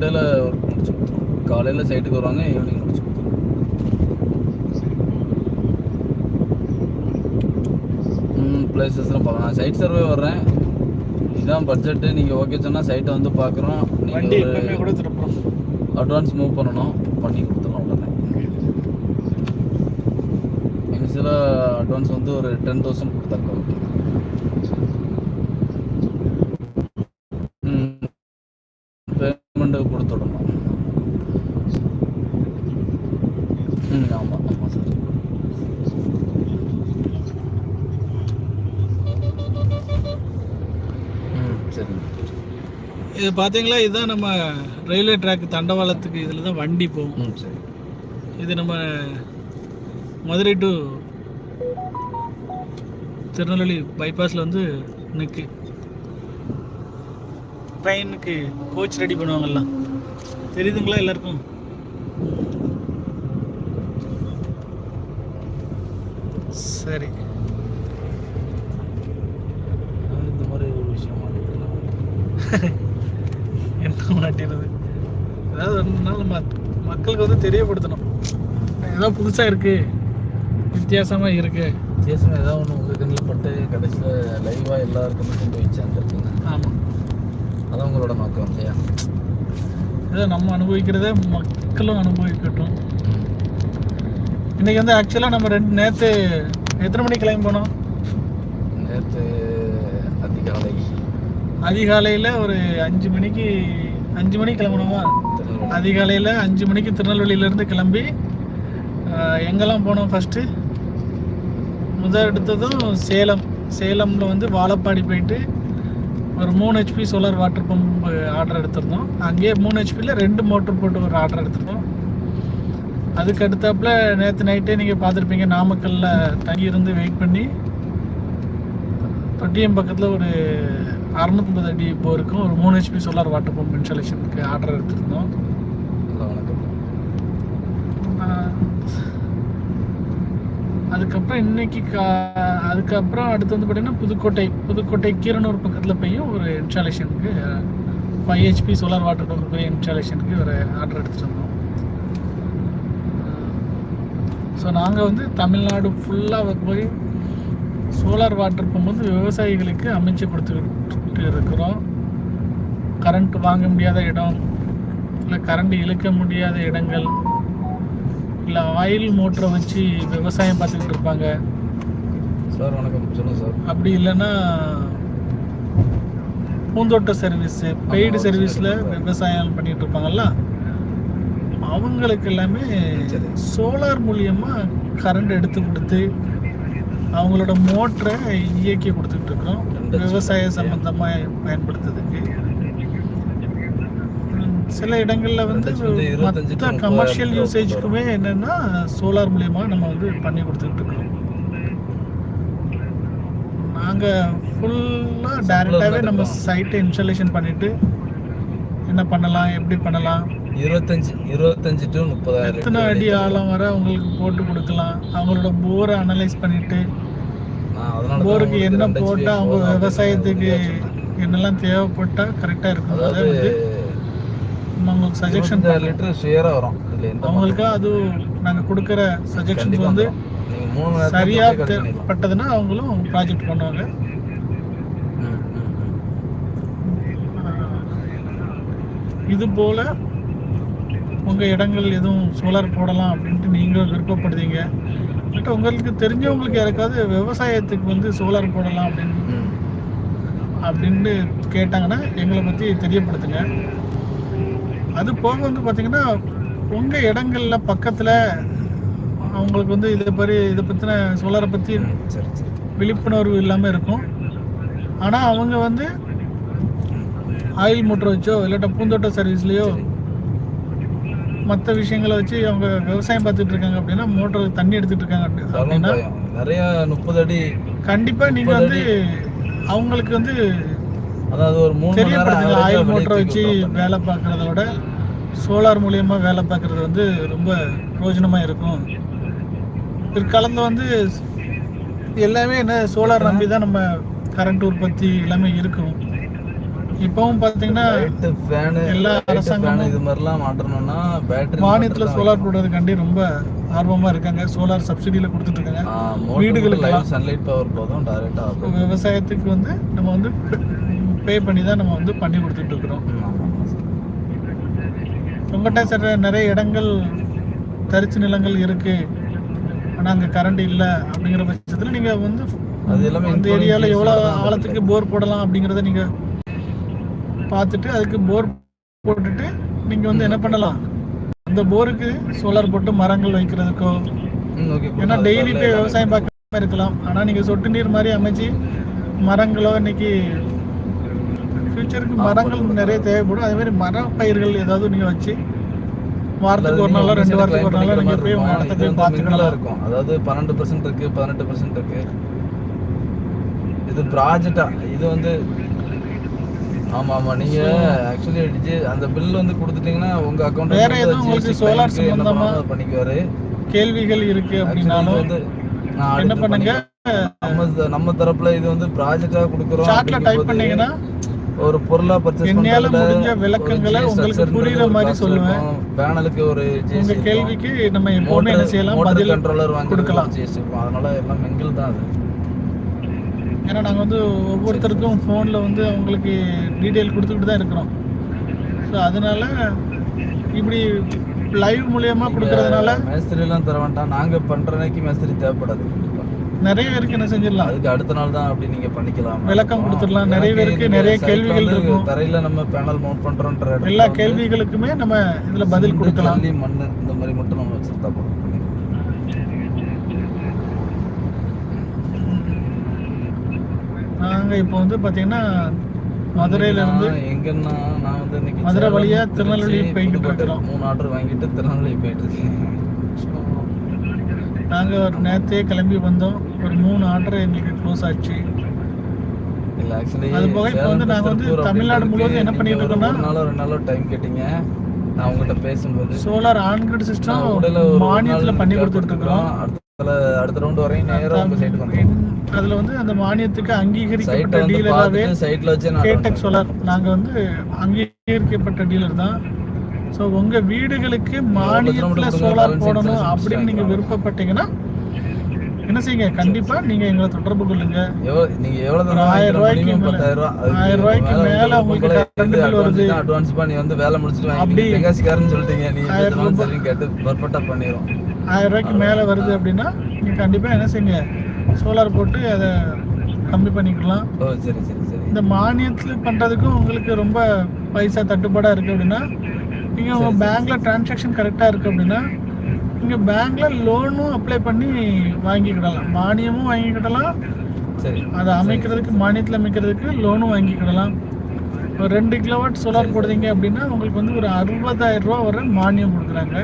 One டேல work முடிச்சு கொடுத்துருவோம். காலையில் சைட்டுக்கு வருவாங்க ஈவினிங் முடிச்சு கொடுத்துருவோம். பிளேசஸ்லாம் பார்க்கலாம். நான் சைட் சர்வே வர்றேன். இதான் பட்ஜெட்டு நீங்கள் ஓகே சொன்னால் சைட்டை வந்து பார்க்குறோம். நீங்கள் ஒரு அட்வான்ஸ் மூவ் பண்ணணும். பண்ணி கொடுத்துடலாம் உடனே. இனிஷியலாக அட்வான்ஸ் வந்து ஒரு டென் தௌசண்ட் கொடுத்தாக்க ஓகே ம் பேமெண்ட்டு கொடுத்துடணும் ம் ஆமாம் ஆமாம் சார் ம் சரிங்க இது பார்த்தீங்களா இதுதான் நம்ம ரயில்வே ட்ராக் தண்டவாளத்துக்கு இதில் தான் வண்டி போகும். இது நம்ம மதுரை டு திருநெல்வேலி பைபாஸில் வந்து நிற்கு ட்ரெயினுக்கு கோச் ரெடி பண்ணுவாங்கல்ல. தெரியுதுங்களா எல்லாருக்கும்? சரி. இந்த மாதிரி ஒரு விஷயம் மாட்டிடுது. அதாவது நாள் நம்ம மக்களுக்கு வந்து தெரியப்படுத்தணும். ஏதோ புதுசாக இருக்குது வித்தியாசமாக இருக்குது வித்தியாசம் ஏதாவது ஒன்று உங்கள் கண்ணில் பட்டு கடைசியில் லைவாக எல்லாருக்குமே கொண்டு போய் சேர்ந்துருக்குங்க. ஆமாம் அதான் உங்களோட நோக்கம் இல்லையா? ஏதோ நம்ம அனுபவிக்கிறத மக்களும் அனுபவிக்கட்டும். இன்னைக்கு வந்து ஆக்சுவலாக நம்ம ரெண்டு நேற்று எத்தனை மணிக்கு கிளம்பி போனோம்? நேற்று அதிகாலை. அதிகாலையில் ஒரு அஞ்சு மணிக்கு அஞ்சு மணிக்கு கிளம்பணுமா? அதிகாலையில் அஞ்சு மணிக்கு திருநெல்வேலியிலேருந்து கிளம்பி எங்கெல்லாம் போனோம் ஃபஸ்ட்டு முதல் எடுத்ததும் சேலம். சேலமில் வந்து வாழப்பாடி போயிட்டு ஒரு மூணு HP solar water pump order எடுத்திருந்தோம். அங்கேயே மூணு ஹெச்பியில் ரெண்டு மோட்டர் போட்டு ஒரு ஆர்டர் எடுத்திருந்தோம். அதுக்கு அடுத்தாப்புல நேற்று நைட்டே நீங்கள் பார்த்துருப்பீங்க நாமக்கல்லில் தங்கி இருந்து வெயிட் பண்ணி தொட்டியம் பக்கத்தில் ஒரு அறுநூத்தம்பது அடி போருக்கும் ஒரு மூணு ஹெச்பி சோலார் வாட்டர் பம்ப் இன்ஸ்டாலேஷனுக்கு ஆர்டர் எடுத்திருந்தோம். அதுக்கப்புறம் இன்னைக்கு கா அதுக்கப்புறம் அடுத்து வந்து பார்த்தீங்கன்னா புதுக்கோட்டை புதுக்கோட்டை கீரனூர் பக்கத்தில் போயும் ஒரு இன்ஸ்டாலேஷனுக்கு five HP solar water pump போய் இன்ஸ்டாலேஷனுக்கு ஒரு ஆர்டர் எடுத்துட்டு வந்தோம் ஸோ நாங்கள் வந்து தமிழ்நாடு ஃபுல்லாக போய் சோலார் வாட்டர் பம்ப் வந்து விவசாயிகளுக்கு அமைச்சு கொடுத்துக்கிட்டு இருக்கிறோம். கரண்ட் வாங்க முடியாத இடம் இல்லை கரண்ட் இழுக்க முடியாத இடங்கள் இல்லை ஆயில் மோட்டரை வச்சு விவசாயம் பார்த்துக்கிட்டு இருப்பாங்க. சார் வணக்கம். சொல்லுங்கள் சார். அப்படி இல்லைன்னா பூந்தோட்ட சர்வீஸு பெய்டு சர்வீஸில் சரி. விவசாயம் பண்ணிட்டு இருப்பாங்கல்ல? அவங்களுக்கு எல்லாமே. சோலார் மூலியமாக கரண்ட் எடுத்து கொடுத்து அவங்களோட மோட்டரை இயக்கி கொடுத்துட்டு இருக்கிறோம். விவசாய சம்பந்தமாக பயன்படுத்துறதுக்கு. சில இடங்கள்ல வந்து மற்ற கமர்ஷியல் யூசேஜ்க்குமே என்னன்னா சோலார் மூலியமா நம்ம வந்து பண்ணி கொடுத்துட்டு இருக்கிறோம் நாங்கள் ஃபுல்லாக டேரெக்டாகவே நம்ம சைட்டை இன்ஸ்டாலேஷன் பண்ணிட்டு என்ன பண்ணலாம் எப்படி பண்ணலாம்? இருபத்தஞ்சு இருபத்தஞ்சு டு முப்பதாயிரம் எத்தனை அடி ஆழம் வர அவங்களுக்கு போட்டு கொடுக்கலாம். அவங்களோட போரை அனலைஸ் தான் போருக்கு என்ன போட்டால் அவங்க விவசாயத்துக்கு. என்னெல்லாம் தேவைப்பட்டால் கரெக்டாக இருக்கும் அதை வந்து அவங்களுக்கு சஜஷன் லிட்டர் ஷேராக வரும் அவங்களுக்கு அது நாங்கள் கொடுக்குற சஜஷன்ஸ் வந்து சரியாக. பட்டதுன்னா அவங்களும் ப்ராஜெக்ட் பண்ணுவாங்க. இது போல் உங்கள் இடங்கள் எதுவும் சோலார் போடலாம் அப்படின்ட்டு நீங்களும் விருப்பப்படுறீங்க பட் உங்களுக்கு தெரிஞ்சவங்களுக்கு யாருக்காவது விவசாயத்துக்கு வந்து சோலார் போடலாம் அப்படின்னு. அப்படின்னு கேட்டாங்கன்னா எங்களை பற்றி தெரியப்படுத்துங்க அது போக வந்து பார்த்தீங்கன்னா உங்கள் இடங்கள்ல பக்கத்தில் அவங்களுக்கு வந்து இதை பற்றி இதை பற்றின சோலாரை பற்றி விழிப்புணர்வு இல்லாமல் இருக்கும் ஆனால் அவங்க வந்து ஆயில் மோட்டர் வச்சோ இல்லாட்ட பூந்தோட்ட சர்வீஸ்லேயோ சரி. மற்ற விஷயங்களை வச்சு அவங்க விவசாயம் பார்த்துட்டு இருக்காங்க அப்படின்னா மோட்டர் தண்ணி எடுத்துட்டு இருக்காங்க அப்படின்னா. நிறைய முப்பது அடி கண்டிப்பாக நீங்கள் வந்து அவங்களுக்கு வந்து அதாவது ஒரு மூணு ஆயில் மோட்டரை வச்சு. வேலை பார்க்குறத விட சோலார் மூலியமா வேலை பார்க்குறது வந்து ரொம்ப பிரயோஜனமாக இருக்கும். பிற்காலத்தில் வந்து எல்லாமே என்ன சோலார் நம்பி தான் நம்ம கரண்ட் உற்பத்தி எல்லாமே இருக்கும். இப்பவும் ஃபேன் எல்லா ஃபேன் அரசாங்கமும் இது மாதிரிலாம் மாட்டணும்னா பேட்டரி மானியத்தில் சோலார் போடுறதுக்காண்டி ரொம்ப ஆர்வமாக இருக்காங்க. சோலார் சப்சிடியில் கொடுத்துட்டு இருக்காங்க வீடுகளுக்கு சன்லைட் பவர் போதும் டைரக்டா விவசாயத்துக்கு வந்து நம்ம வந்து பே பண்ணி தான் நம்ம வந்து பண்ணி கொடுத்துட்டு இருக்கிறோம் உங்கள்கிட்ட சில நிறைய இடங்கள் தரிச்சு நிலங்கள் இருக்கு. ஆனால் அங்கே கரண்ட் இல்லை அப்படிங்கிற பட்சத்தில் நீங்கள் வந்து அது எல்லாமே including ஏரியாவில் எவ்வளோ ஆழத்துக்கு போர் போடலாம் அப்படிங்கிறத நீங்கள் பார்த்துட்டு அதுக்கு போர் போட்டுட்டு நீங்கள் வந்து என்ன பண்ணலாம்? அந்த போருக்கு சோலார் போட்டு மரங்கள் வைக்கிறதுக்கோ ஏன்னா டெய்லி போய் விவசாயம் பார்க்காம இருக்கலாம். ஆனால் நீங்கள் சொட்டு நீர் மாதிரி அமைச்சு மரங்களோ இன்னைக்கு ஃபியூச்சருக்கு மரங்கள் நிறைய தேவைப்படும். அதே மாதிரி மர பயிர்கள் ஏதாவது நீங்கள் வச்சு வாரத்துக்கு ஒரு நாளோ ரெண்டு வாரத்துக்கு ஒரு நாளோ நீங்கள் போய் இது போய் பார்த்துக்கலாம். இருக்கும். அதாவது பன்னெண்டு பர்சன்ட் இருக்கு பதினெட்டு பர்சன்ட் இருக்கு. இது ப்ராஜெக்டா இது வந்து ஆமா ஆமா. நீங்க ஆக்சுவலி அந்த பில் வந்து கொடுத்துட்டீங்கன்னா உங்க அக்கௌண்ட் வேற எதுவும் உங்களுக்கு solar சம்பந்தமா பண்ணிக்குவாரு? கேள்விகள் இருக்கு அப்படின்னாலும் வந்து என்ன பண்ணுங்க? நம்ம நம்ம தரப்புல இது வந்து ப்ராஜெக்டா கொடுக்குறோம் சாட்ல டைப் பண்ணீங்கன்னா ஒரு பொருளா பர்ச்சேஸ் என்னால முடிஞ்ச விளக்கங்களை உங்களுக்கு புரியுற மாதிரி சொல்லுவேன். பேனலுக்கு ஒரு உங்க கேள்விக்கு நம்ம எப்பவுமே என்ன செய்யலாம்? பதில் கண்ட்ரோலர் வாங்கி கொடுக்கலாம். கொடுக்கலாம் அதனால எல்லாம் மிங்கில் தான் அது. ஏன்னா நாங்கள் வந்து ஒவ்வொருத்தருக்கும் ஃபோனில் வந்து அவங்களுக்கு டீட்டெயில் கொடுத்துக்கிட்டு தான் இருக்கிறோம். ஸோ அதனால இப்படி லைவ் மூலியமா கொடுக்கறதுனால மேஸ்திரி எல்லாம் தர வேண்டாம். நாங்க பண்ற அன்னைக்கு மேஸ்திரி தேவைப்படாது நிறைய பேருக்கு என்ன செஞ்சிடலாம். அதுக்கு அடுத்த நாள் தான் அப்படி நீங்க பண்ணிக்கலாம். விளக்கம் கொடுத்துடலாம். நிறைய பேருக்கு நிறைய கேள்விகள் இருக்கும். தரையில நம்ம பேனல் மவுண்ட் பண்றோம்ன்ற எல்லா கேள்விகளுக்குமே நம்ம இதுல பதில் கொடுக்கலாம். மண்ணு இந்த மாதிரி மட்டும் நம்ம வச்சிருந்தா போதும். நாங்க இப்போ வந்து பாத்தீங்கன்னா மதுரையில இருந்து நான் எங்கன்னா நான் வந்து இன்னைக்கு மதுரை சேலம், வழியா திருச்சி, திருநெல்வேலி போய்கிட்டு புதுக்கோட்டை இருக்கிறோம். மூணு ஆர்டர் வாங்கிட்டு திருநெல்வேலி போயிட்டு இருக்கேன். So, நாங்க ஒரு நேரத்தே கிளம்பி வந்தோம். ஒரு மூணு ஆர்டர் எங்களுக்கு க்ளோஸ் ஆச்சு. இல்ல ஆக்சுவலி அது போக இப்ப வந்து நாங்க வந்து தமிழ்நாடு முழுவதும் என்ன பண்ணிட்டு இருக்கோம்னா- ஒரு நாளோ ரெண்டு நாளோ டைம் கேட்டீங்க. நான் உங்ககிட்ட பேசும்போது சோலார் ஆன்கிரிட் சிஸ்டம் மானியத்துல பண்ணி கொடுத்துட்டு இருக்கிறோம். அடுத்த ரவுண்ட் வரையும் நேரம் உங்க சைட்டுக்கு வந்துடும் அதுல வந்து அந்த மானியத்துக்கு அங்கீகரிக்கப்பட்ட டீலராகவே சைட்ல வச்சு கேடெக் சோலார் நாங்க வந்து அங்கீகரிக்கப்பட்ட டீலர் தான். ஸோ உங்க வீடுகளுக்கு மானியத்துல சோலார் போடணும் அப்படின்னு நீங்க. விருப்பப்பட்டீங்கன்னா என்ன செய்யுங்க? கண்டிப்பா நீங்க எங்களை தொடர்பு கொள்ளுங்க. நீங்க எவ்வளவு ஆயிரம்? ரூபாய்க்கு பத்தாயிரம் ரூபாய். ஆயிரம் ரூபாய்க்கு மேல உங்களுக்கு உங்களை வருது. advance பண்ணி வந்து வேலை முடிச்சுட்டு அப்படி- தெங்காசிக்காரன்னு சொல்லிட்டீங்க. நீங்க கேட்டு பர்ஃபெக்டா பண்ணிரும். ஆயிரம் ரூபாய்க்கு மேல வருது அப்படின்னா நீங்க கண்டிப்பா என்ன செய்யுங்க? சோலார் போட்டு அதை கம்மி பண்ணிக்கலாம். ஓ சரி சரி சரி. இந்த மானியத்துல பண்றதுக்கும் உங்களுக்கு ரொம்ப பைசா தட்டுப்பாடா இருக்கு அப்படின்னா நீங்க உங்க பேங்க்ல டிரான்சாக்ஷன் கரெக்டா இருக்கு அப்படின்னா நீங்க பேங்க்ல லோனும் அப்ளை பண்ணி வாங்கிக்கிடலாம். மானியமும் வாங்கிக்கிடலாம். சரி. அதை அமைக்கிறதுக்கு மானியத்தில் அமைக்கிறதுக்கு லோனும் வாங்கிக்கிடலாம். ஒரு ரெண்டு கிலோவாட் சோலார் போடுறீங்க அப்படின்னா உங்களுக்கு வந்து ஒரு அறுபதாயிரம் ரூபா வரை மானியம் கொடுக்குறாங்க.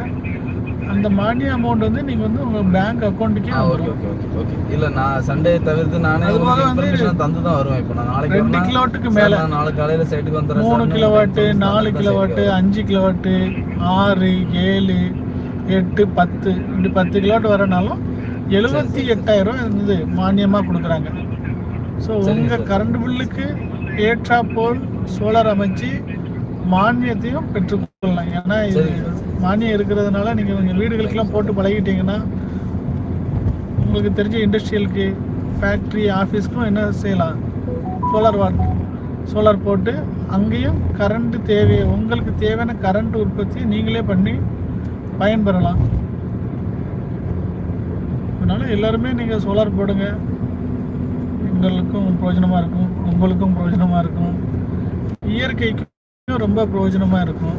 அந்த மானிய அமௌண்ட் வந்து நீங்க வந்து உங்க பேங்க் அக்கௌண்ட்டுக்கே வரும் ஓகே ஓகே ஓகே. இல்ல நான் சண்டே தவிர்த்து நானே அது போக உங்களுக்கு வந்து தந்து தான் வருவேன். இப்போ நான் நாளைக்கு ரெண்டு கிலோவாட்டுக்கு மேல. நாளைக்கு காலையில சைட்டுக்கு வந்துடுறேன். மூணு கிலோவாட்டு நாலு கிலோவாட்டு. அஞ்சு கிலோவாட்டு ஆறு ஏழு எட்டு பத்து இப்படி பத்து கிலோவாட் வரனாலும் எழுபத்தி எட்டாயிரம் இருந்தது மானியமாக கொடுக்குறாங்க ஸோ உங்கள். கரண்ட் பில்லுக்கு ஏற்றா போல் சோலார் அமைச்சு மானியத்தையும் பெற்றுக்கொள்ளலாம் ஏன்னா இது. மானியம் இருக்கிறதுனால நீங்கள் உங்கள் வீடுகளுக்கெல்லாம் போட்டு பழகிட்டீங்கன்னா உங்களுக்கு தெரிஞ்ச இண்டஸ்ட்ரியலுக்கு ஃபேக்ட்ரி ஆஃபீஸ்க்கும் என்ன செய்யலாம் சோலார் வாட் சோலார் போட்டு அங்கேயும் கரண்ட் தேவை உங்களுக்கு தேவையான கரண்ட் உற்பத்தி நீங்களே பண்ணி பயன்பெறலாம். அதனால் எல்லாருமே நீங்கள் சோலார் போடுங்க. எங்களுக்கும் பிரயோஜனமாக இருக்கும். உங்களுக்கும் பிரயோஜனமாக இருக்கும். இயற்கைக்கும் ரொம்ப பிரயோஜனமாக இருக்கும்.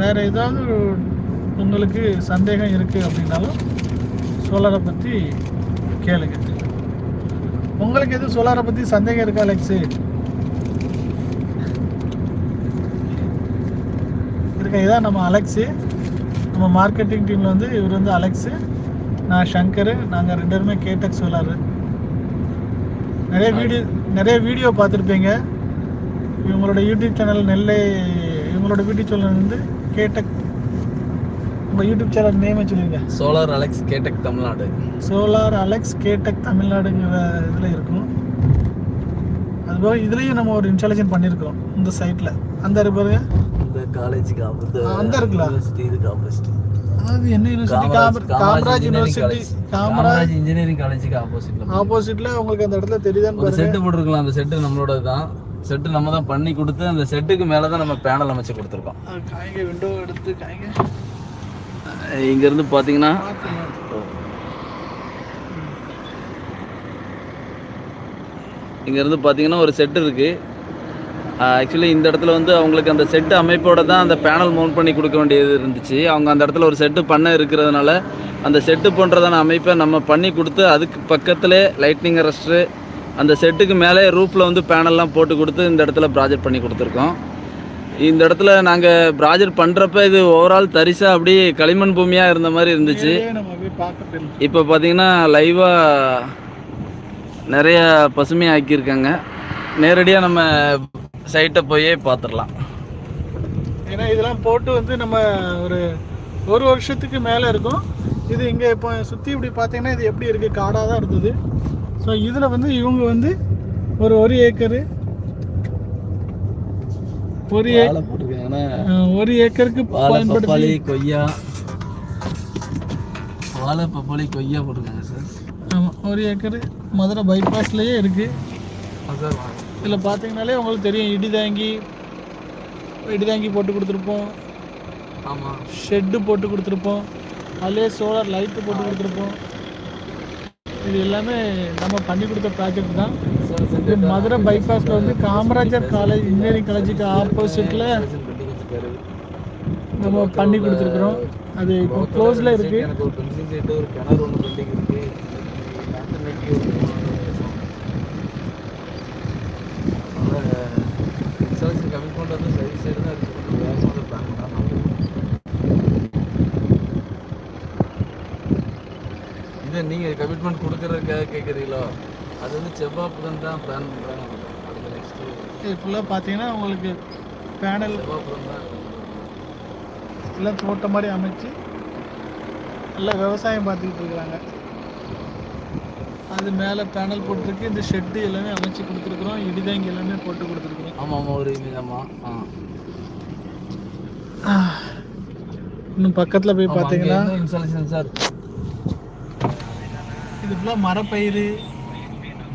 வேற ஏதாவது உங்களுக்கு சந்தேகம் இருக்குது அப்படின்னாலும் சோலாரை பற்றி கேளுங்க. உங்களுக்கு எதுவும் சோலாரை பற்றி சந்தேகம் இருக்கா அலெக்ஸு? இருக்க இதான் நம்ம அலெக்ஸு. நம்ம மார்க்கெட்டிங் டீமில் வந்து இவர் வந்து அலெக்ஸு. நான் சங்கர். நாங்கள் ரெண்டு பேருமே கேடெக் சோலார் நிறைய வீடியோ நிறைய வீடியோ பார்த்துருப்பீங்க. இவங்களோட யூடியூப் சேனல் நெல்லை இவங்களோட யூடியூப் சேனல் வந்து கேடெக் உங்கள் யூடியூப் சேனல் நேமே சொல்லிருங்க. சோலார் அலெக்ஸ் கேடெக் தமிழ்நாடு. சோலார் அலெக்ஸ் கேடெக் தமிழ்நாடுங்கிற இதில் இருக்கும். அதுபோக இதுலேயும் நம்ம ஒரு இன்ஸ்டாலேஷன் பண்ணியிருக்கிறோம் இந்த சைட்டில் அந்த பாருங்க. அந்த இருக்குல்ல? யூனிவர்சிட்டி அது என்ன university Kamaraj university Kamaraj Kamaraj engineering காலேஜுக்கு ஆப்போசிட்ல ஆப்போசிட்ல உங்களுக்கு அந்த இடத்துல தெரியுதான்னு ஒரு செட்டு போட்டிருக்கலாம். அந்த செட்டு நம்மளோட தான் செட்டு நம்ம தான் பண்ணி கொடுத்து அந்த செட்டுக்கு மேலே தான் நம்ம பேனல் அமைச்சு கொடுத்துருக்கோம். காய்ங்க விண்டோ எடுத்து காய்ங்க. இங்க இருந்து பாத்தீங்கன்னா இங்க இருந்து பாத்தீங்கன்னா ஒரு செட் இருக்கு. ஆக்சுவலி இந்த இடத்துல வந்து அவங்களுக்கு அந்த செட்டு அமைப்போட தான் அந்த பேனல் மவுண்ட் பண்ணி கொடுக்க வேண்டியது இருந்துச்சு. அவங்க அந்த இடத்துல ஒரு செட்டு பண்ண இருக்கிறதுனால அந்த செட்டு போன்றதான அமைப்பை நம்ம பண்ணி கொடுத்து அதுக்கு பக்கத்திலே லைட்னிங் அரெஸ்ட்ரு அந்த செட்டுக்கு மேலே ரூஃபில் வந்து பேனல்லாம் போட்டு கொடுத்து இந்த இடத்துல ப்ராஜெக்ட் பண்ணி கொடுத்துருக்கோம். இந்த இடத்துல நாங்கள் ப்ராஜெக்ட் பண்ணுறப்ப இது ஓவரால் தரிசாக அப்படியே களிமண் பூமியாக இருந்த மாதிரி இருந்துச்சு. இப்போ பார்த்தீங்கன்னா லைவாக நிறைய பசுமையாக்கியிருக்காங்க. நேரடியாக நம்ம சைட்டை போய் பார்த்துடலாம். ஏன்னா இதெல்லாம் போட்டு வந்து நம்ம ஒரு ஒரு வருஷத்துக்கு மேலே இருக்கும். இது இங்கே இப்போ சுற்றி இப்படி பார்த்தீங்கன்னா இது எப்படி இருக்குது காடாக தான் இருந்தது. ஸோ இதில் வந்து இவங்க வந்து ஒரு ஒரு ஏக்கரு ஒரு ஒரு ஏக்கருக்கு பயன்படுத்தி கொய்யா. வாழை பப்பாளி கொய்யா போட்டிருக்காங்க சார் ஆமாம் ஒரு ஏக்கரு மதுரை பைபாஸ்லேயே இருக்குது சார் இதில் பார்த்தீங்கனாலே உங்களுக்கு தெரியும் இடிதாங்கி இடிதாங்கி போட்டு கொடுத்துருப்போம். ஆமாம் ஷெட்டு போட்டு கொடுத்துருப்போம். அதிலே சோலார் லைட்டு போட்டு கொடுத்துருப்போம். இது எல்லாமே நம்ம பண்ணி கொடுத்த ப்ராஜெக்ட் தான். இது மதுரை பைபாஸில் வந்து காமராஜர் காலேஜ் இன்ஜினியரிங் காலேஜுக்கு ஆப்போசிட்டில் நம்ம பண்ணி கொடுத்துருக்குறோம். அது இப்போ க்ளோஸில் இருக்குது எனக்கு ஒரு பென்சில் செட்டு ஒரு கிணறு ஒன்று பெண்டிங் இருக்கு நேத்து ஒரு இன்ஸ்டாலேஷன் கமிட்மெண்ட் வந்து சைடு சைடு தான் இருக்கு வேகமாக பிளான் பண்ணால் இதை நீங்கள் கமிட்மெண்ட் கொடுக்குறதுக்காக கேட்குறீங்களோ அது வந்து செவ்வாய் புதன் தான் பிளான் பண்ணுறாங்க அடுத்த நெக்ஸ்ட்டு இது ஃபுல்லாக பார்த்தீங்கன்னா உங்களுக்கு பேனல் செவ்வாய் புதன் தான். எல்லாம் தோட்டம் மாதிரி அமைச்சு நல்லா விவசாயம் பார்த்துக்கிட்டு இருக்கிறாங்க. அது மேலே பேனல் போட்டிருக்கு. இந்த ஷெட்டு எல்லாமே அமைச்சு கொடுத்துருக்குறோம். இடிதாங்கி எல்லாமே போட்டு கொடுத்துருக்குறோம். ஆமாம் ஆமாம் ஒரு ஆமாம் ஆ. இன்னும் பக்கத்தில் போய் பார்த்தீங்கன்னா இன்ஸ்டாலேஷன் சார் இது ஃபுல்லாக மரப்பயிறு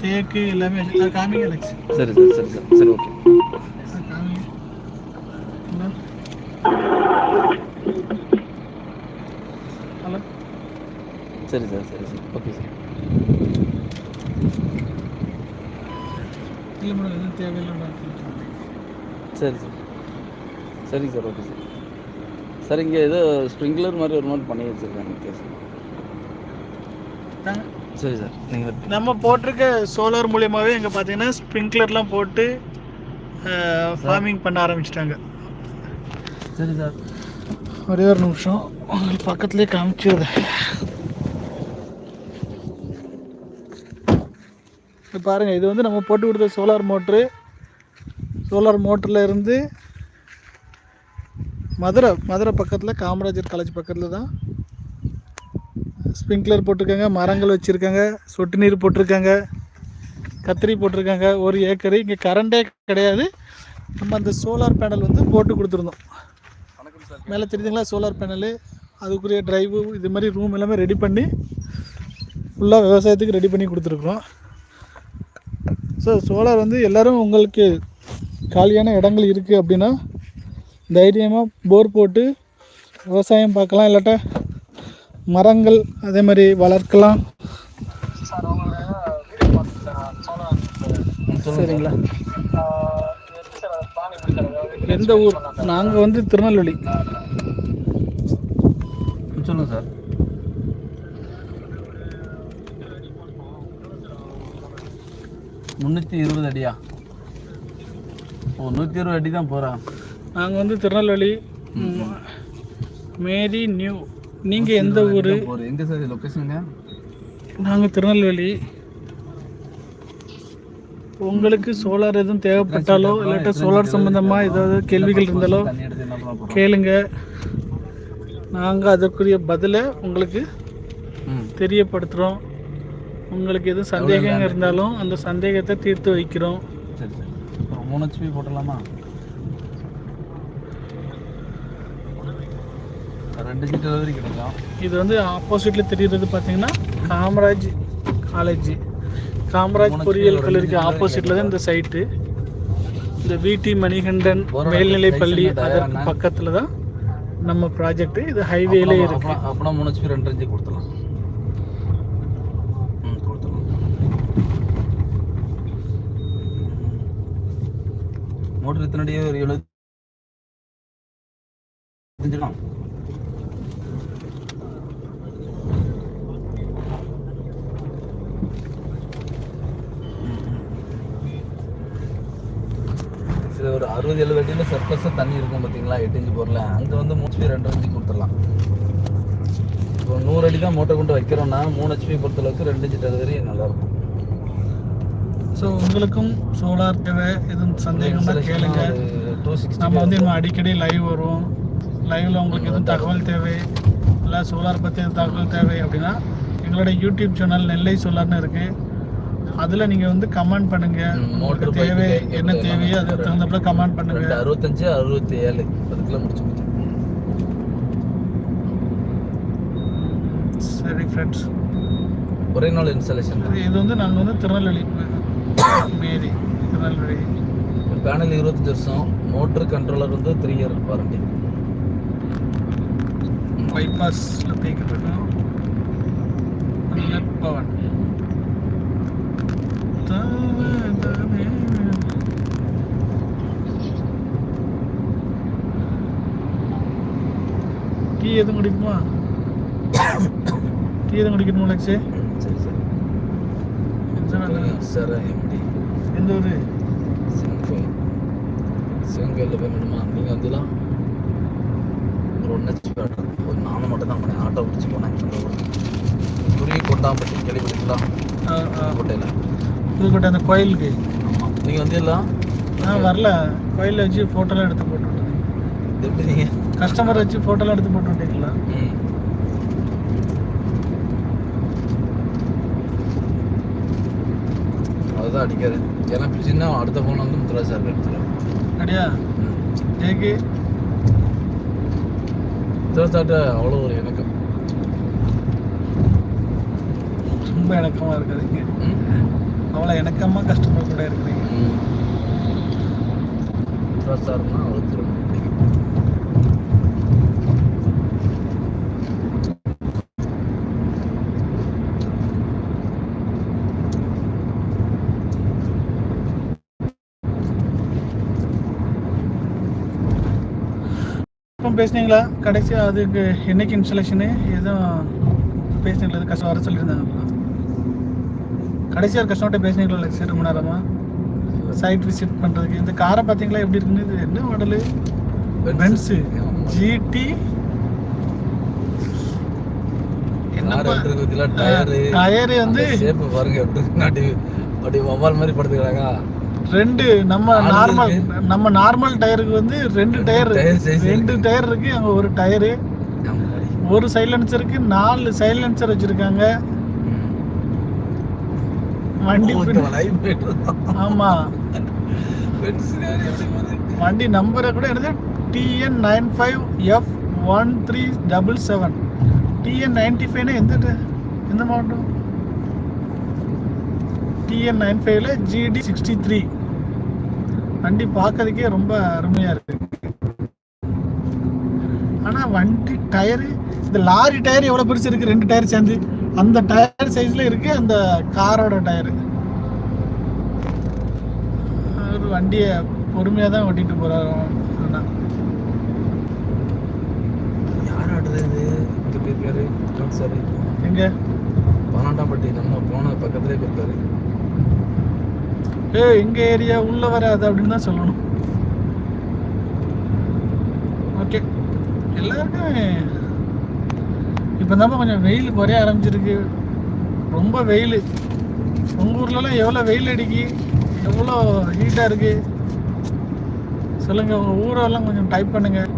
தேக்கு எல்லாமே காமிங்க அலெக்ஸ் சரி சார் சரி சார். சரி ஓகே? ஹலோ? சரி சார் சரி சார். Okay sir. மேடம் எதுவும் தேவையில்லை சரி சார். சரிங்க சார் ஓகே சார். சார் இங்கே ஏதோ ஸ்ப்ரிங்க்லர் மாதிரி ஒரு மாதிரி பண்ணி வச்சுருக்காங்க கேஸ். தாங்க சரி சார். நீங்கள் நம்ம போட்டிருக்க சோலார் மூலியமாகவே இங்கே பார்த்தீங்கன்னா ஸ்ப்ரிங்க்லர்லாம் போட்டு ஃபார்மிங் பண்ண ஆரம்பிச்சிட்டாங்க. சரி சார். ஒரே ஒரு நிமிஷம். பக்கத்துலேயே காமிச்சிருது இது பாருங்க இது வந்து நம்ம போட்டு கொடுத்த சோலார் மோட்ரு சோலார் மோட்டரில் இருந்து மதுரை மதுரை பக்கத்தில் காமராஜர் காலேஜ் பக்கத்தில் தான் ஸ்ப்ரிங்க்லர் போட்டிருக்காங்க மரங்கள் வச்சுருக்காங்க சொட்டு நீர் போட்டிருக்காங்க கத்திரி போட்டிருக்காங்க ஒரு ஏக்கரு. இங்கே கரண்டே கிடையாது. நம்ம அந்த சோலார் பேனல் வந்து போட்டு கொடுத்துருந்தோம். மேலே தெரியுதுங்களா? சோலார் பேனலு அதுக்குரிய ட்ரைவு இது மாதிரி ரூம் எல்லாமே ரெடி பண்ணி ஃபுல்லாக விவசாயத்துக்கு ரெடி பண்ணி கொடுத்துருக்குறோம். ஸோ சோலார் வந்து எல்லோரும் உங்களுக்கு காலியான இடங்கள் இருக்குது அப்படின்னா தைரியமாக போர் போட்டு விவசாயம் பார்க்கலாம் இல்லாட்டா மரங்கள் அதே மாதிரி வளர்க்கலாம். சரிங்களா. எந்த ஊர்? நாங்கள் வந்து திருநெல்வேலி. சொல்லுங்கள் சார். முந்நூற்றி இருபது அடியா? ஓ நூற்றி இருபது அடி தான் போகிறான் நாங்கள் வந்து திருநெல்வேலி மேரி நியூ நீங்கள் எந்த ஊர்? எங்கே சார் லொக்கேஷனுங்க நாங்கள் திருநெல்வேலி. உங்களுக்கு சோலார் எதுவும் தேவைப்பட்டாலோ இல்லாட்டா சோலார் சம்மந்தமாக ஏதாவது கேள்விகள் இருந்தாலோ கேளுங்க. நாங்கள் அதற்குரிய பதிலை உங்களுக்கு தெரியப்படுத்துகிறோம் உங்களுக்கு எதுவும் சந்தேகம் இருந்தாலும் அந்த சந்தேகத்தை தீர்த்து வைக்கிறோம். சரி மூணு ஹெச்பி போட்டுடலாமா? ரெண்டு ஜி டெலிவரி கிடைக்கும். இது வந்து ஆப்போசிட்ல தெரியுறது பார்த்தீங்கன்னா காமராஜ் காலேஜ் காமராஜ் பொறியியல் கல்லூரிக்கு ரெண்டு ஆப்போசிட்ல தான் இந்த சைட்டு இந்த விடி மணிகண்டன் மேல்நிலை பள்ளி அதற்கு? பக்கத்துல தான் நம்ம ப்ராஜெக்ட் இது ஹைவேல இருக்கு. அப்படின்னா மூணு ஹெச்பி ரெண்டு இன்ச்சு கொடுத்துடலாம். மோட்டர் எத்தனை ஒரு எழுபத்தஞ்சு தான் ஒரு அறுபது எழுபது அடியில் தண்ணி இருக்கும் பார்த்தீங்களா எட்டு இஞ்சி பொருள். அங்கே வந்து மூணு ஹெச்பி ரெண்டு இஞ்சி கொடுத்துடலாம். இப்போ நூறு அடி தான் மோட்டர் கொண்டு வைக்கிறோன்னா மூணு ஹெச்பி பொறுத்தளவுக்கு ரெண்டு இன்ச்சு டெலிவரி நல்லாயிருக்கும் ஸோ உங்களுக்கும் சோலார் தேவை எதுவும் சந்தேகம்னா கேளுங்க. நம்ம வந்து இன்னும் அடிக்கடி லைவ் வருவோம் லைவ்ல உங்களுக்கு எதுவும் தகவல் தேவை? இல்லை சோலார் பற்றி எதுவும் தகவல் தேவை அப்படின்னா எங்களோட யூடியூப் சேனல் நெல்லை சோலார்னு இருக்கு. அதில் நீங்கள் வந்து கமெண்ட் பண்ணுங்க. ம், உங்களுக்கு தேவை என்ன தேவையோ அதுக்கு தகுந்தப்பல கமெண்ட் பண்ணுங்க. ரெண்டு அறுபத்தஞ்சு அறுபத்தி ஏழு அதுக்குள்ள முடிச்சு சரி ஃப்ரெண்ட்ஸ் ஒரே நாள் இன்ஸ்டாலேஷன் இது வந்து நாங்கள் வந்து திருநெல்வேலி மேரி திருநெல்வேலி. பேனல் இருபத்தஞ்சு வருஷம். மோட்டர் கண்ட்ரோலர் வந்து த்ரீ இயர் வாரண்டி பைபாஸில் நெட் பவன் டீ எதுவும் குடிக்குமா? டீ எதுவும் குடிக்கணுமா லக்ஷே சரி எப்படி எந்த ஊர் சிவன் கோயிலில் போய் வேணுமா நீங்கள் வந்துலாம் ஒரு ஒன்று ஹெச்பி ஒரு நானும் மட்டும் தான் போனேன். ஆட்டோ பிடிச்சி போனேன். அந்த ஊர் குருவி கொண்டாம்பட்டி கேள்விப்பட்டீங்களா கோட்டையில் புதுக்கோட்டை அந்த கோயிலுக்கு. ஆமாம் நீங்கள் வந்துடலாம் நான் வரல. கோயிலில் வச்சு ஃபோட்டோலாம் எடுத்து போட்டு விட்டேன் எப்படி நீங்கள் கஸ்டமர் வச்சு ஃபோட்டோலாம் எடுத்து போட்டு விட்டீங்களா? ம். அதுதான் அடிக்காது. ஏன்னா பிடிச்சின்னா அடுத்த ஃபோன் வந்து முத்துராஜ் சார் எடுத்துருவோம் அப்படியா? ஏக்கு? முத்துராஜ் சார்ட்ட அவ்வளோ ஒரு இணக்கம். ரொம்ப இணக்கமாக இருக்காதுங்க. அவ்வளோ இணக்கமாக கஸ்டமர் கூட இருக்கிறீங்க. ம். முத்துராஜ் சார்னா அவருக்கு ரொம்ப பிடிக்கும் இப்போ பேசுனீங்களா? கடைசி அதுக்கு என்னைக்கு இன்ஸ்டாலேஷனு எதுவும் பேசுனீங்களா? அது கஷ்டம் வர சொல்லியிருந்தாங்க. கடைசியாக ஒரு கஸ்டமர்கிட்ட பேசுனீங்களா? சரி ரொம்ப நேரமா சைட் விசிட் பண்ணுறதுக்கு இந்த காரை பார்த்தீங்களா எப்படி இருக்குன்னு? இது என்ன model Benz GT? Tyre tyre வந்து பாருங்க எப்படி அப்படி வவ்வால் மாதிரி படுத்துக்கிறாங்க. ரெண்டு நம்ம நார்மல். நம்ம நார்மல் டயருக்கு வந்து ரெண்டு டயர் ரெண்டு. டயர் இருக்கு. அங்க ஒரு டயரு ஒரு சைலன்சருக்கு நாலு சைலன்சர் வச்சிருக்காங்க. வண்டி ஆமா. வண்டி நம்பரை கூட என்னது? TN nine five F one three double seven TN ninety ஃபைவ்னா எந்த எந்த மாவட்டம் டிஎன் நைன் ஃபைவ்ல ஜிடி சிக்ஸ்டி த்ரீ வண்டி பார்க்கறதுக்கே ரொம்ப அருமையாக இருக்கு. ஆனால் வண்டி டயரு இந்த லாரி டயர் எவ்வளோ பெருசு இருக்கு? ரெண்டு டயர் சேர்ந்து. அந்த டயர் சைஸில் இருக்கு அந்த காரோட டயரு. அவர் வண்டியை பொறுமையாக தான் ஓட்டிட்டு போகிறாரு அண்ணா. யார் ஆடுறது இது? இங்க போயிருக்காரு சார். எங்கே? பன்னெண்டாம்பட்டி நம்ம போன பக்கத்துலேயே போயிருக்காரு ஏ எங்க ஏரியா? உள்ள வராது அப்படின்னு தான் சொல்லணும். ஓகே எல்லாருக்கும் இப்போ தான் கொஞ்சம் வெயில் குறைய ஆரம்பிச்சிருக்கு. ரொம்ப வெயில். உங்கள் ஊர்லலாம் எவ்வளோ வெயில் அடிக்கு? எவ்வளோ ஹீட்டாக இருக்குது சொல்லுங்கள் உங்கள் ஊரெல்லாம் கொஞ்சம் டைப் பண்ணுங்கள்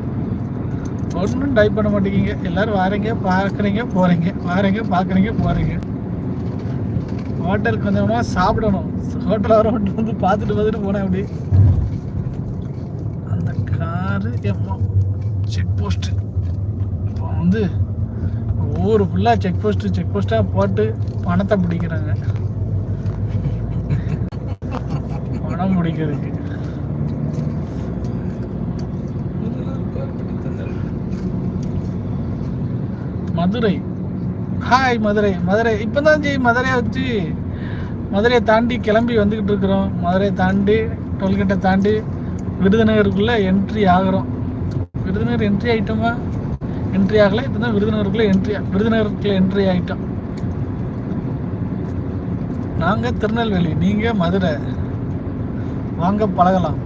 ஒன்றும் டைப் பண்ண மாட்டேங்கிங்க எல்லோரும் வாரீங்க பார்க்குறீங்க போகிறீங்க வாரீங்க பார்க்குறீங்க போகிறீங்க ஹோட்டலுக்கு வந்தோம்னா சாப்பிடணும். ஹோட்டல் வர மட்டும் வந்து பார்த்துட்டு பார்த்துட்டு போனேன் அப்படி அந்த எம்மா செக் போஸ்ட்டு இப்போ வந்து ஊர் ஃபுல்லாக செக் போஸ்ட்டு செக் போஸ்ட்டாக போட்டு பணத்தை பிடிக்கிறாங்க. பணம் பிடிக்கிறதுக்கு. மதுரை. ஹாய் மதுரை. மதுரை. இப்போ தான் ஜெய் மதுரையை வச்சு? மதுரையை தாண்டி கிளம்பி வந்துக்கிட்டு இருக்கிறோம். மதுரையை தாண்டி டோல்கேட்டை தாண்டி விருதுநகருக்குள்ளே என்ட்ரி ஆகிறோம். விருதுநகர் என்ட்ரி ஆகிட்டோமா என்ட்ரி ஆகலை. இப்போ தான் விருதுநகருக்குள்ளே என்ட்ரி விருதுநகருக்குள்ளே என்ட்ரி ஆகிட்டோம் நாங்கள் திருநெல்வேலி நீங்கள் மதுரை. வாங்க பழகலாம்.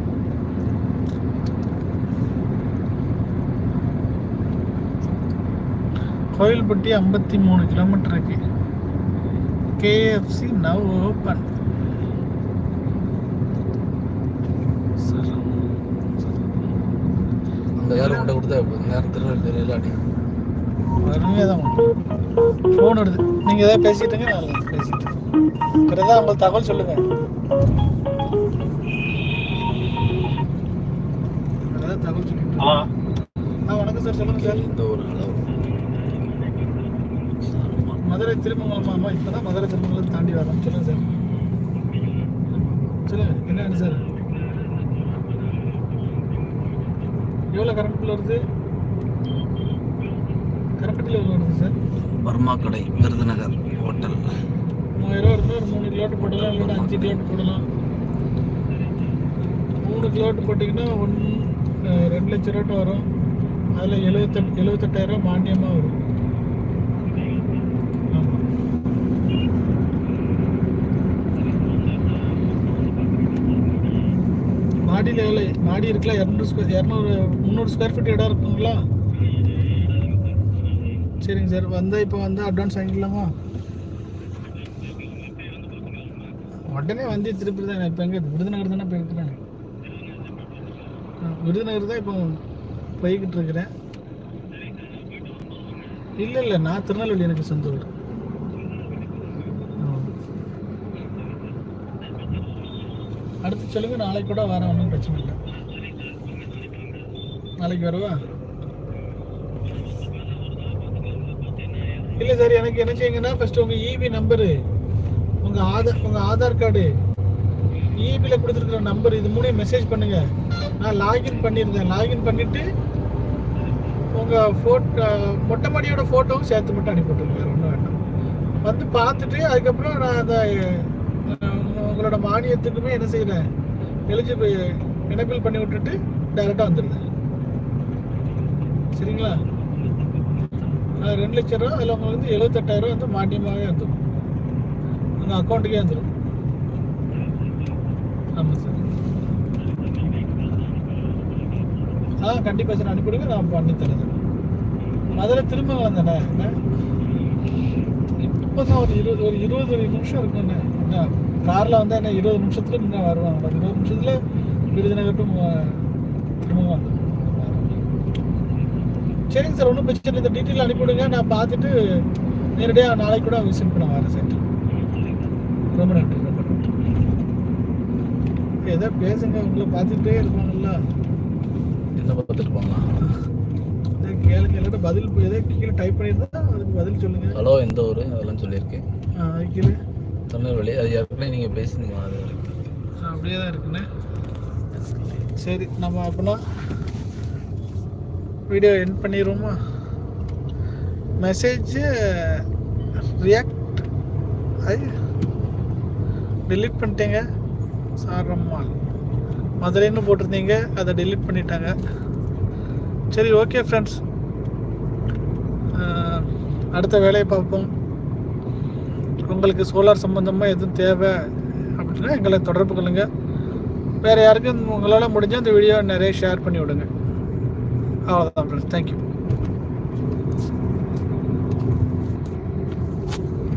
கோயில்பட்டி ஐம்பத்தி மூணு கிலோமீட்டருக்கு கேஎஃப்சி நவ் ஓப்பன் அந்த யாரும் உண்டை கொடுத்தா திருநெல்வேலியில் அடி அருமையாக தான் ஃபோன் வருது. நீங்கள் எதாவது பேசிட்டுங்க நான் பேசிட்டு பிறகு உங்களுக்கு தகவல் சொல்லுங்கள் ஏதாவது தகவல் சொல்லிட்டு ஆ வணக்கம் சார் சொல்லுங்கள் சார். இந்த ஒரு மதுரை திருமங்கலமாமா இப்போ தான் மதுரை திருமங்கலம் தாண்டி வரோம் சொல்லுங்கள் சார். சொல்லுங்கள் என்ன வேணும் சார்? எவ்வளோ கரண்ட் பில் வருது? கரண்ட் பில் எவ்வளோ வருது சார்? பர்மா கடை விருதுநகர் ஹோட்டல். மூவாயிரம் இருந்தால் ஒரு மூணு கிலோட்டு போடலாம் இல்லைன்னா அஞ்சு கிலோட்டு போடலாம். மூணு கிலோட்டு போட்டிங்கன்னா ஒன் ரெண்டு லட்ச ரூபாட்டு வரும். அதில் எழுபத்தெட்டு எழுபத்தெட்டாயிரம் மானியமாக வரும் ஆமாம் மாடியில் எவ்வளோ மாடி இருக்குல்ல இரநூறு ஸ்கொயர் இரநூறு முந்நூறு ஸ்கொயர் ஃபீட் இடம் இருக்குங்களா? சரிங்க சார். வந்தால் இப்போ வந்தால் அட்வான்ஸ் வாங்கிக்கலாமா உடனே வந்து திருப்பி தான் இப்போ எங்கே? விருதுநகர் தானே போயிருக்கிறேன் விருதுநகர் தான் இப்போ போய்கிட்டு இருக்கிறேன். இல்லை இல்லை நான் திருநெல்வேலி எனக்கு சொந்த ஊர் ஆ. அடுத்து சொல்லுங்க நாளைக்கு கூட வரேன் ஒன்றும் பிரச்சனை இல்லை. நாளைக்கு வரவா? இல்லை சார் எனக்கு என்ன செய்யுங்கன்னா ஃபர்ஸ்ட் உங்கள் இபி நம்பரு உங்கள் ஆதார் உங்கள் ஆதார் கார்டு இபியில் கொடுத்துருக்குற நம்பர் இது மூணையும் மெசேஜ் பண்ணுங்க. நான் லாகின் பண்ணியிருந்தேன் லாகின் பண்ணிவிட்டு உங்கள் ஃபோட்டோ மொட்டை மாடியோட ஃபோட்டோவும் சேர்த்து மட்டும் அனுப்பிவிட்டுருங்க வேறு ஒன்றும் வேண்டாம். வந்து பார்த்துட்டு அதுக்கப்புறம் நான் அதை உங்களோட மானியத்துக்குமே என்ன செய்யல? எலிஜிபிள் இணைப்பில் பண்ணி விட்டுட்டு டைரெக்டாக வந்துடுறேன் சரிங்களா? ரெண்டு லட்ச ரூபா அதில் உங்களுக்கு வந்து எழுபத்தெட்டாயிரம் வந்து மானியமாகவே வந்துடும் உங்கள் அக்கௌண்ட்டுக்கே வந்துடும் ஆமாம் சார். ஆ கண்டிப்பாக சார். அனுப்பிவிடுங்க நான் பண்ணி தரேன். மதுரை திரும்ப வந்தேண்ணே இப்போ தான் ஒரு இருபது ஒரு இருபது நிமிஷம் இருக்குண்ணே என்ன? காரில் வந்தால் என்ன இருபது நிமிஷத்துல முன்னே வருவாங்க. இருபது நிமிஷத்தில் விருதுநகர் டு ம- திருமங்கலம் வந்துடும் சரிங்க சார் ஒன்றும் பிரச்சனை இந்த டீட்டெயில் அனுப்பிவிடுங்க. நான் பார்த்துட்டு நேரடியாக நாளைக்கு கூட விசிட் பண்ண வரேன் சார் ரொம்ப நன்றி ரொம்ப நன்றி. ஏதோ பேசுங்க உங்களை பார்த்துட்டே இருப்பாங்கல்ல என்ன பார்த்துட்டு போகலாம்? ஏதோ கேளுங்க இல்லாட்ட பதில் ஏதோ கீழே டைப் பண்ணியிருந்தா அதுக்கு பதில் சொல்லுங்க. ஹலோ எந்த ஊர்? அதெல்லாம் சொல்லியிருக்கேன். கீழே. திருநெல்வேலி அது ஏற்கனவே நீங்கள் பேசுனீங்க அது அப்படியே தான் இருக்குண்ணே. சரி நம்ம அப்படின்னா வீடியோ என் பண்ணிடுவோமா மெசேஜ் ரியாக்ட் ஐ டெலிட் பண்ணிட்டேங்க. சாரம்மாள் மதுரைன்னு போட்டிருந்தீங்க அதை டெலிட் பண்ணிட்டாங்க. சரி ஓகே ஃப்ரெண்ட்ஸ் அடுத்த வேலையை பார்ப்போம். உங்களுக்கு சோலார் சம்மந்தமாக எதுவும் தேவை அப்படின்னா எங்களை தொடர்பு கொள்ளுங்க. வேறு யாருக்கும் உங்களால் முடிஞ்சால் இந்த வீடியோ நிறைய ஷேர் பண்ணி விடுங்க அவ்வளோதான் ஃப்ரெண்ட்ஸ் தேங்க்யூ